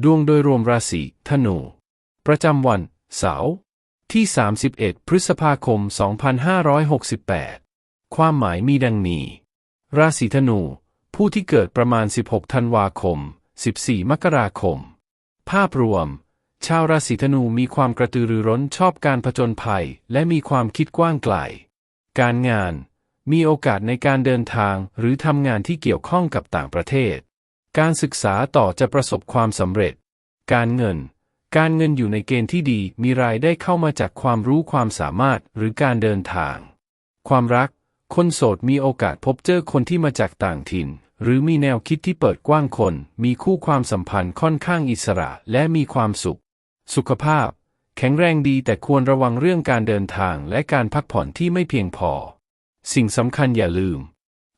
ดวงโดยรวมราศีธนู ประจำวัน เสาร์ที่ 31 พฤษภาคม 2568 ความหมายมีดังนี้ ราศีธนู ผู้ที่เกิดประมาณ 16 ธันวาคม 14 มกราคม ภาพรวม ชาวราศีธนูมีความกระตือรือร้นชอบการผจญภัย และมีความคิดกว้างไกล การงาน มีโอกาสในการเดินทางหรือทำงานที่เกี่ยวข้องกับต่างประเทศ การศึกษาต่อจะประสบความสำเร็จ การเงิน การเงินอยู่ในเกณฑ์ที่ดี มีรายได้เข้ามาจากความรู้ความสามารถหรือการเดินทาง ความรัก คนโสดมีโอกาสพบเจอคนที่มาจากต่างถิ่น หรือมีแนวคิดที่เปิดกว้างคน มีคู่ความสัมพันธ์ค่อนข้างอิสระและมีความสุข สุขภาพ แข็งแรงดีแต่ควรระวังเรื่องการเดินทางและการพักผ่อนที่ไม่เพียงพอ สิ่งสำคัญอย่าลืม